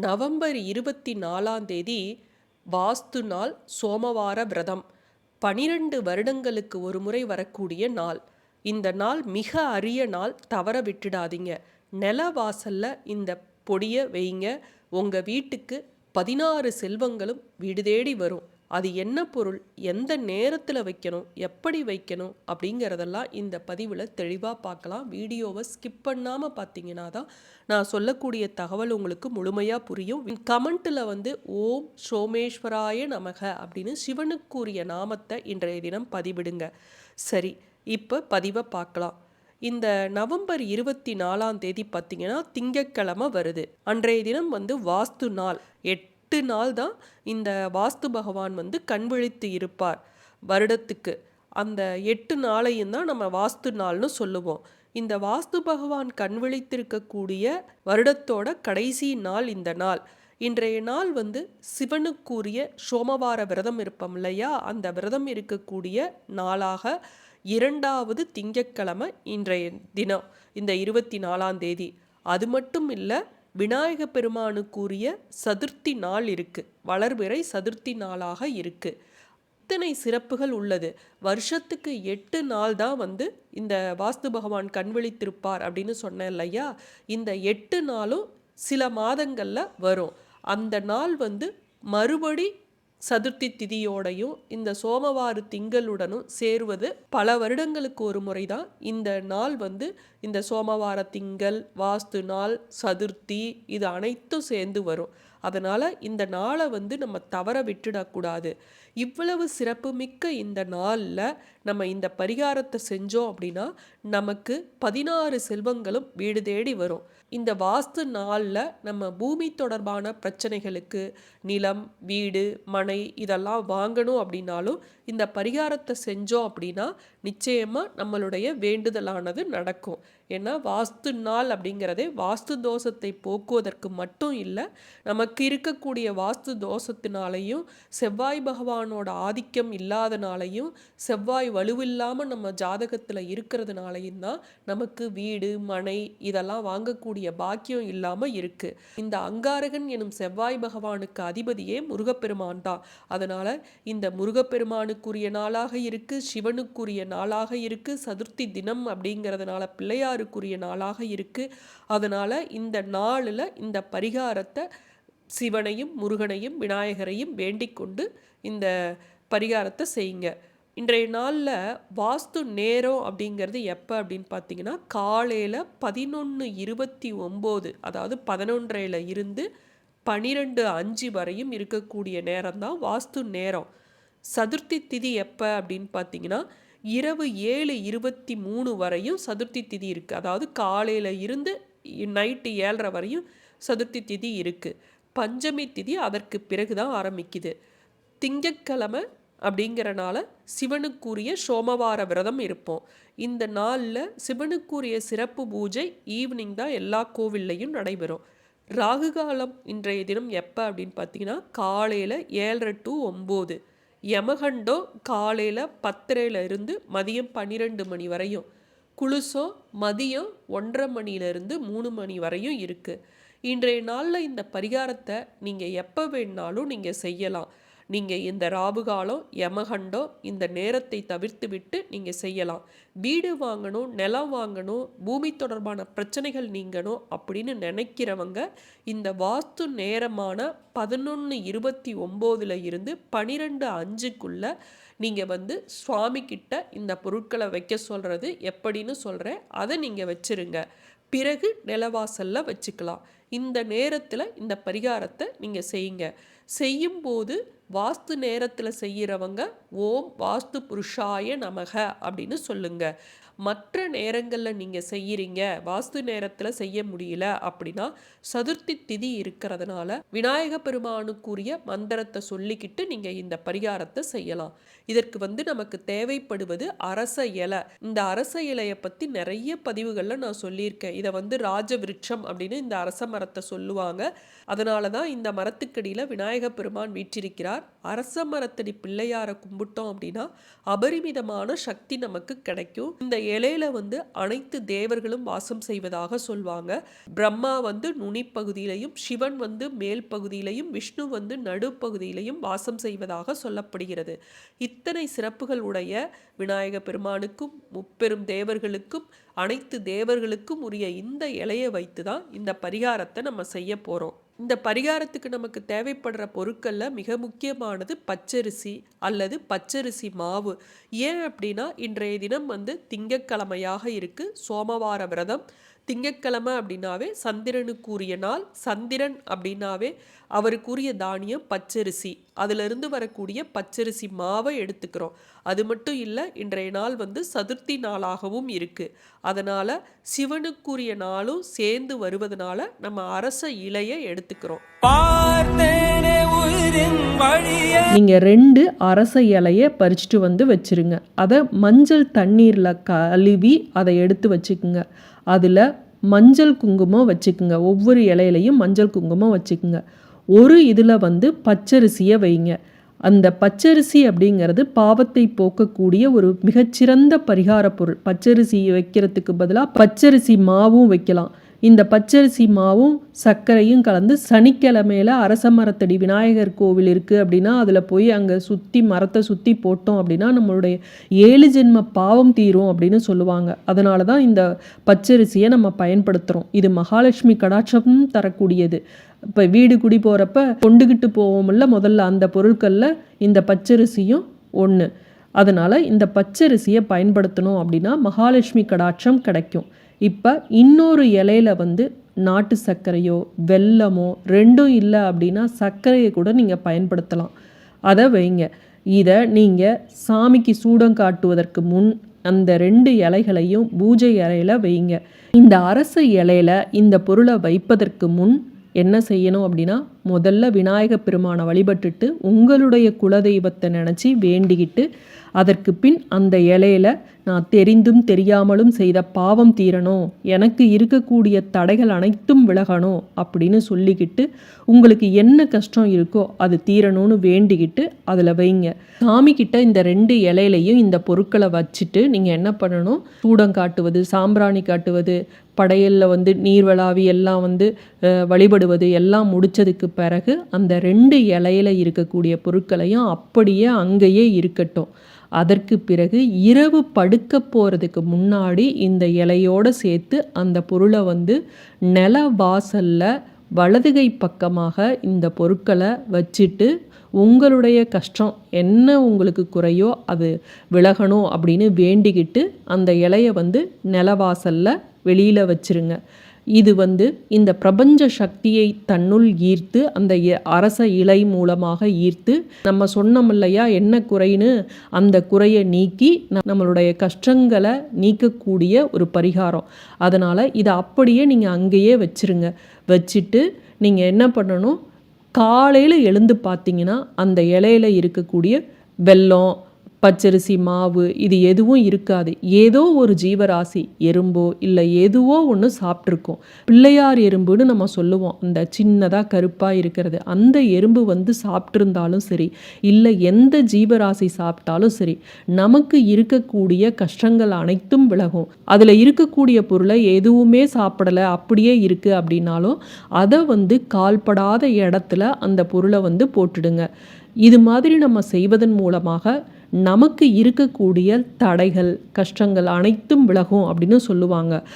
November இருபத்தி நாலாம் தேதி வாஸ்து நாள் சோமவார விரதம். பனிரெண்டு வருடங்களுக்கு ஒரு முறை வரக்கூடிய நாள். இந்த நாள் மிக அரிய நாள். தவற விட்டுடாதீங்க. நில வாசல்ல இந்த பொடியை வைங்க. உங்கள் வீட்டுக்கு பதினாறு செல்வங்களும் வீடு தேடி வரும். அது என்ன பொருள் எந்த நேரத்தில் வைக்கணும் எப்படி வைக்கணும் அப்படிங்கிறதெல்லாம் இந்த பதிவில் தெளிவாக பார்க்கலாம். வீடியோவை ஸ்கிப் பண்ணாமல் பார்த்தீங்கன்னா தான் நான் சொல்லக்கூடிய தகவல் உங்களுக்கு முழுமையாக புரியும். கமெண்ட்டில் வந்து ஓம் சோமேஸ்வராய நமக அப்படின்னு சிவனுக்குரிய நாமத்தை இன்றைய தினம் பதிவிடுங்க. சரி இப்போ பதிவை பார்க்கலாம். இந்த நவம்பர் இருபத்தி நாலாம் தேதி பார்த்தீங்கன்னா திங்கட்கிழமை வருது. அன்றைய தினம் வந்து வாஸ்து நாள். எட் எட்டு நாள் தான் இந்த வாஸ்து பகவான் வந்து கண் விழித்து இருப்பார் வருடத்துக்கு. அந்த எட்டு நாளையும் தான் நம்ம வாஸ்து நாள்னு சொல்லுவோம். இந்த வாஸ்து பகவான் கண் விழித்திருக்கக்கூடிய வருடத்தோட கடைசி நாள் இந்த நாள். இன்றைய நாள் வந்து சிவனுக்குரிய சோமவார விரதம் இருப்போம் இல்லையா? அந்த விரதம் இருக்கக்கூடிய நாளாக இரண்டாவது திங்கட்கிழமை இன்றைய தினம் இந்த இருபத்தி நாலாம் தேதி. அது மட்டும் இல்லை விநாயக பெருமானுக்குரிய சதுர்த்தி நாள் இருக்கு. வளர்பிறை சதுர்த்தி நாளாக இருக்கு. இத்தனை சிறப்புகள் உள்ளது. வருஷத்துக்கு எட்டு நாள் தான் வந்து இந்த வாஸ்து பகவான் கண்விழித்திருப்பார் அப்படின்னு சொன்னேன் இல்லையா? இந்த எட்டு நாளும் சில மாதங்களில் வரும். அந்த நாள் வந்து மறுபடி சதுர்த்தி திதியோடையும் இந்த சோமவார திங்களுடனும் சேருவது பல வருடங்களுக்கு ஒரு முறை தான். இந்த நாள் வந்து இந்த சோமவார திங்கள் வாஸ்து நாள் சதுர்த்தி இது அனைத்தும் சேர்ந்து வரும். அதனால் இந்த நாளை வந்து நம்ம தவற விட்டுடக்கூடாது இவ்வளவு சிறப்புமிக்க இந்த நாளில் நம்ம இந்த பரிகாரத்தை செஞ்சோம் அப்படின்னா நமக்கு பதினாறு செல்வங்களும் வீடு தேடி வரும். இந்த வாஸ்து நாளில் நம்ம பூமி தொடர்பான பிரச்சனைகளுக்கு நிலம் வீடு மனை இதெல்லாம் வாங்கணும் அப்படின்னாலும் இந்த பரிகாரத்தை செஞ்சோம் அப்படின்னா நிச்சயமாக நம்மளுடைய வேண்டுதலானது நடக்கும். ஏன்னா வாஸ்து நாள் அப்படிங்கிறதே வாஸ்து தோஷத்தை போக்குவதற்கு மட்டும் இல்லை நமக்கு இருக்கக்கூடிய வாஸ்து தோஷத்தினாலையும் செவ்வாய் பகவானோட ஆதிக்கம் இல்லாதனாலையும் செவ்வாய் வலுவில்லாமல் நம்ம ஜாதகத்தில் இருக்கிறதுனாலையும் தான் நமக்கு வீடு மனை இதெல்லாம் வாங்கக்கூடிய பாக்கியம் இல்லாமல் இருக்குது இந்த அங்காரகன் எனும் செவ்வாய் பகவானுக்கு அதிபதியே முருகப்பெருமான் தான். அதனால் இந்த முருகப்பெருமானுக்குரிய நாளாக இருக்குது சிவனுக்குரிய நாளாக இருக்குது சதுர்த்தி தினம் அப்படிங்கிறதுனால பிள்ளையார் வழிபாடுக்குரிய நாளாக இருக்குது அதனால் இந்த நாளில் இந்த பரிகாரத்தை சிவனையும் முருகனையும் விநாயகரையும் வேண்டிக் கொண்டு இந்த பரிகாரத்தை செய்யுங்க. இன்றைய நாளில் வாஸ்து நேரம் அப்படிங்கிறது எப்போ அப்படின்னு பார்த்தீங்கன்னா காலையில் பதினொன்று இருபத்தி ஒம்பது அதாவது பதினொன்றையில் இருந்து பனிரெண்டு அஞ்சு வரையும் இருக்கக்கூடிய நேரம் தான் வாஸ்து நேரம். சதுர்த்தி திதி எப்போ அப்படின்னு பார்த்தீங்கன்னா இரவு ஏழு இருபத்தி மூணு வரையும் சதுர்த்தி திதி இருக்குது அதாவது காலையில் இருந்து நைட்டு ஏழரை வரையும் சதுர்த்தி திதி இருக்குது பஞ்சமி திதி அதற்கு பிறகு தான் ஆரம்பிக்குது. திங்கக்கிழமை அப்படிங்கிறனால சிவனுக்குரிய சோமவார விரதம் இருப்போம். இந்த நாளில் சிவனுக்குரிய சிறப்பு பூஜை ஈவினிங் தான் எல்லா கோவில்லையும் நடைபெறும். ராகு காலம் இன்றைய தினம் எப்போ அப்படின்னு பார்த்தீங்கன்னா காலையில் ஏழரை டு ஒம்பது. யமகண்டோ காலையில் பத்தரையிலிருந்து மதியம் பன்னிரெண்டு மணி வரையும். குளுசோ மதியம் ஒன்றரை மணியிலிருந்து மூணு மணி வரையும் இருக்குது இன்றைய நாளில் இந்த பரிகாரத்தை நீங்கள் எப்போ வேணாலும் நீங்கள் செய்யலாம். நீங்கள் இந்த ராபுகாலம் யமகண்டம் இந்த நேரத்தை தவிர்த்து விட்டு நீங்கள் செய்யலாம். வீடு வாங்கணும் நிலம் வாங்கணும் பூமி தொடர்பான பிரச்சனைகள் நீங்கணும் அப்படின்னு நினைக்கிறவங்க இந்த வாஸ்து நேரமான பதினொன்று இருபத்தி ஒம்போதில் இருந்து பனிரெண்டு அஞ்சுக்குள்ளே நீங்கள் வந்து சுவாமிக்கிட்ட இந்த பொருட்களை வைக்க சொல்கிறது எப்படின்னு சொல்கிறேன் அதை நீங்கள் வச்சுருங்க. பிறகு நிலவாசலில் வச்சுக்கலாம். இந்த நேரத்தில் இந்த பரிகாரத்தை நீங்கள் செய்யுங்க. செய்யும்போது வாஸ்து நேரத்தில் செய்கிறவங்க ஓம் வாஸ்து புருஷாய நமக அப்படின்னு சொல்லுங்கள் மற்ற நேரங்களில் நீங்கள் செய்கிறீங்க வாஸ்து நேரத்தில் செய்ய முடியல அப்படின்னா சதுர்த்தி திதி இருக்கிறதுனால விநாயக பெருமானுக்குரிய மந்திரத்தை சொல்லிக்கிட்டு நீங்கள் இந்த பரிகாரத்தை செய்யலாம். இதற்கு வந்து நமக்கு தேவைப்படுவது அரச இலை. இந்த அரச இலையை பற்றி நிறைய பதிவுகளில் நான் சொல்லியிருக்கேன். இதை வந்து ராஜ விருட்சம் அப்படின்னு இந்த அரச மரத்தை சொல்லுவாங்க. அதனால தான் இந்த மரத்துக்கடியில் விநாயக பெருமான் வீற்றிருக்கிறார். அரச மரத்தடி பிள்ளையாரை கும்பிட்டோம் அப்படின்னா அபரிமிதமான சக்தி நமக்கு கிடைக்கும். இந்த இலையில வந்து அனைத்து தேவர்களும் வாசம் செய்வதாக சொல்வாங்க. பிரம்மா வந்து நுனிப்பகுதியிலையும் சிவன் வந்து மேல் பகுதியிலையும் விஷ்ணு வந்து நடுப்பகுதியிலையும் வாசம் செய்வதாக சொல்லப்படுகிறது. இத்தனை சிறப்புகள் உடைய விநாயக பெருமானுக்கும் முப்பெரும் தேவர்களுக்கும் அனைத்து தேவர்களுக்கும் உரிய இந்த இலையை வைத்து தான் இந்த பரிகாரத்தை நம்ம செய்ய போகிறோம் இந்த பரிகாரத்துக்கு நமக்கு தேவைப்படுற பொருட்களில் மிக முக்கியமானது பச்சரிசி அல்லது பச்சரிசி மாவு. ஏன் அப்படின்னா இன்றைய தினம் வந்து திங்கட்கிழமையாக இருக்குது சோமவார விரதம். திங்கட்கிழமை அப்படின்னாவே சந்திரனுக்குரிய நாள் சந்திரன் அப்படின்னாவே அவருக்குரிய தானியம் பச்சரிசி. அதிலிருந்து வரக்கூடிய பச்சரிசி மாவை எடுத்துக்கிறோம். அது மட்டும் இல்லை இன்றைய நாள் வந்து சதுர்த்தி நாளாகவும் இருக்குது அதனால் சிவனுக்குரிய நாளும் சேர்ந்து வருவதனால நம்ம அரச இலையை எடுத்துக்கிறோம். பார்த்தேனே நீங்கள் ரெண்டு அரச இலையை பறிச்சுட்டு வந்து வச்சிருங்க. அதை மஞ்சள் தண்ணீரில் கழுவி அதை எடுத்து வச்சுக்குங்க. அதில் மஞ்சள் குங்குமம் வச்சுக்குங்க. ஒவ்வொரு இலையிலையும் மஞ்சள் குங்குமம் வச்சுக்குங்க. ஒரு இதில் வந்து பச்சரிசியை வைங்க. அந்த பச்சரிசி அப்படிங்கிறது பாவத்தை போக்கக்கூடிய ஒரு மிகச்சிறந்த பரிகார பொருள். பச்சரிசி வைக்கிறதுக்கு பதிலாக பச்சரிசி மாவும் வைக்கலாம். இந்த பச்சரிசி மாவும் சர்க்கரையும் கலந்து சனிக்கிழமையில அரச மரத்தடி விநாயகர் கோவில் இருக்குது அப்படின்னா அதில் போய் அங்கே சுற்றி மரத்தை சுற்றி போட்டோம் அப்படின்னா நம்மளுடைய ஏழு ஜென்ம பாவம் தீரும் அப்படின்னு சொல்லுவாங்க. அதனால தான் இந்த பச்சரிசியை நம்ம பயன்படுத்துகிறோம் இது மகாலட்சுமி கடாட்சமும் தரக்கூடியது. இப்போ வீடு குடி போகிறப்ப கொண்டுகிட்டு போவோம்ல முதல்ல அந்த பொருட்களில் இந்த பச்சரிசியும் ஒன்று அதனால் இந்த பச்சரிசியை பயன்படுத்தணும் அப்படின்னா மகாலட்சுமி கடாட்சம் கிடைக்கும். இப்போ இன்னொரு இலையில வந்து நாட்டு சர்க்கரையோ வெல்லமோ ரெண்டும் இல்லை அப்படின்னா சர்க்கரையை கூட நீங்கள் பயன்படுத்தலாம். அதை வைங்க. இதை நீங்கள் சாமிக்கு சூடம் காட்டுவதற்கு முன் அந்த ரெண்டு இலைகளையும் பூஜை இலையில வைங்க. இந்த அரசு இலையில இந்த பொருளை வைப்பதற்கு முன் என்ன செய்யணும் அப்படின்னா முதல்ல விநாயக பெருமானை வழிபட்டுட்டு உங்களுடைய குலதெய்வத்தை நினச்சி வேண்டிக்கிட்டு அதற்கு பின் அந்த இலையில நான் தெரிந்தும் தெரியாமலும் செய்த பாவம் தீரணும் எனக்கு இருக்கக்கூடிய தடைகள் அனைத்தும் விலகணும் அப்படின்னு சொல்லிக்கிட்டு உங்களுக்கு என்ன கஷ்டம் இருக்கோ அது தீரணும்னு வேண்டிக்கிட்டு அதில் வைங்க. சாமி கிட்ட இந்த ரெண்டு இலையிலையும் இந்த பொருட்களை வச்சுட்டு நீங்கள் என்ன பண்ணணும்? சூடம் காட்டுவது சாம்பிராணி காட்டுவது படையலில் வந்து நீர்வளாவி எல்லாம் வந்து வழிபடுவது எல்லாம் முடித்ததுக்கு பிறகு அந்த ரெண்டு இலையில இருக்கக்கூடிய பொருட்களையும் அப்படியே அங்கேயே இருக்கட்டும். அதற்கு பிறகு இரவு படுக்க போகிறதுக்கு முன்னாடி இந்த இலையோடு சேர்த்து அந்த பொருளை வந்து நில வாசலில் வலதுகை பக்கமாக இந்த பொருட்களை வச்சுட்டு உங்களுடைய கஷ்டம் என்ன உங்களுக்கு குறையோ அது விலகணும் அப்படின்னு வேண்டிக்கிட்டு அந்த இலையை வந்து நிலவாசலில் வெளியில் வச்சுருங்க. இது வந்து இந்த பிரபஞ்ச சக்தியை தன்னுள் ஈர்த்து அந்த அரச இலை மூலமாக ஈர்த்து நம்ம சொன்னோம் இல்லையா என்ன குறைன்னு அந்த குறையை நீக்கி ந- நம்மளுடைய கஷ்டங்களை நீக்கக்கூடிய ஒரு பரிகாரம். அதனால் இதை அப்படியே நீங்கள் அங்கேயே வச்சிருங்க. வச்சுட்டு நீங்கள் என்ன பண்ணணும் காலையில் எழுந்து பார்த்தீங்கன்னா அந்த இலையில இருக்கக்கூடிய வெல்லம் பச்சரிசி மாவு இது எதுவும் இருக்காது. ஏதோ ஒரு ஜீவராசி எறும்போ இல்லை எதுவோ ஒன்று சாப்பிட்ருக்கோம் பிள்ளையார் எறும்புன்னு நம்ம சொல்லுவோம். அந்த சின்னதாக கருப்பாக இருக்கிறது. அந்த எறும்பு வந்து சாப்பிட்ருந்தாலும் சரி இல்லை எந்த ஜீவராசி சாப்பிட்டாலும் சரி நமக்கு இருக்கக்கூடிய கஷ்டங்கள் அனைத்தும் விலகும். அதில் இருக்கக்கூடிய பொருளை எதுவுமே சாப்பிடலை அப்படியே இருக்குது அப்படின்னாலும் அதை வந்து கால்படாத இடத்துல அந்த பொருளை வந்து போட்டுடுங்க. இது மாதிரி நம்ம செய்வதன் மூலமாக நமக்கு இருக்கக்கூடிய தடைகள் கஷ்டங்கள் அனைத்தும் விலகும் அப்படின்னு சொல்லுவாங்க.